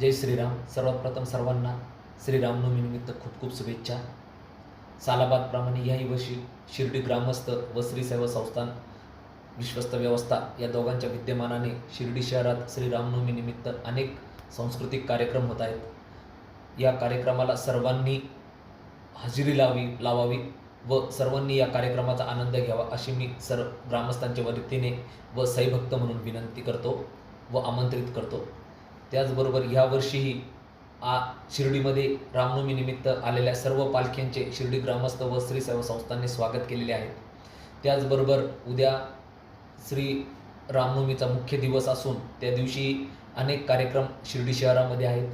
जय श्रीराम. सर्वात प्रथम सर्वांना श्रीरामनवमीनिमित्त खूप खूप शुभेच्छा. सालाबादप्रमाणे याही वर्षी शिर्डी ग्रामस्थ व श्री सेवा संस्थान विश्वस्त व्यवस्था या दोघांच्या विद्यमानाने शिर्डी शहरात श्रीरामनवमीनिमित्त अनेक सांस्कृतिक कार्यक्रम होत आहेत. या कार्यक्रमाला सर्वांनी हजेरी लावी लावावी व सर्वांनी या कार्यक्रमाचा आनंद घ्यावा अशी मी सर्व ग्रामस्थांच्या वतीने व साईभक्त म्हणून विनंती करतो व आमंत्रित करतो. त्याचबरोबर ह्या वर्षीही आ शिर्डीमध्ये रामनवमीनिमित्त आलेल्या सर्व पालख्यांचे शिर्डी ग्रामस्थ व स्त्री सेवा संस्थांनी स्वागत केलेले आहे. त्याचबरोबर उद्या श्री रामनवमीचा मुख्य दिवस असून त्या दिवशी अनेक कार्यक्रम शिर्डी शहरामध्ये आहेत.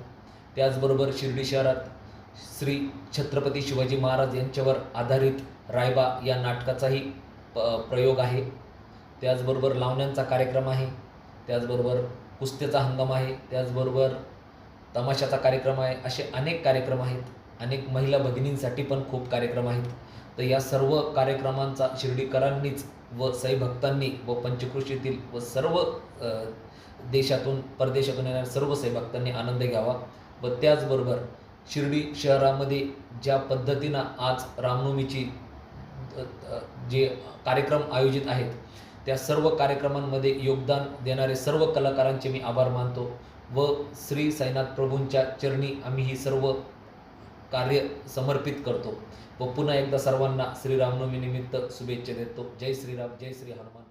त्याचबरोबर शिर्डी शहरात श्री छत्रपती शिवाजी महाराज यांच्यावर आधारित रायबा या नाटकाचाही प प्रयोग आहे. त्याचबरोबर लावण्यांचा कार्यक्रम आहे. त्याचबरोबर कुस्त्याचा हंगाम आहे त्याचबरोबर तमाशाचा कार्यक्रम आहे असे अनेक कार्यक्रम आहेत. अनेक महिला भगिनींसाठी पण खूप कार्यक्रम आहेत. तर या सर्व कार्यक्रमांचा शिर्डीकरांनीच व साई भक्तांनी व पंचकृषीतील व सर्व देशातून परदेशातून येणाऱ्या सर्व साई भक्तांनी आनंद घ्यावा. व त्याचबरोबर शिर्डी शहरामध्ये ज्या पद्धतीनं आज रामनवमीची जे कार्यक्रम आयोजित आहेत त्या सर्व कार्यक्रमांमध्ये योगदान देणारे सर्व कलाकारांचे मी आभार मानतो व श्री साईनाथ प्रभूंच्या चरणी आम्ही ही सर्व कार्य समर्पित करतो व पुन्हा एकदा सर्वांना श्रीरामनवमीनिमित्त शुभेच्छा देतो. जय श्रीराम जय श्री हनुमान.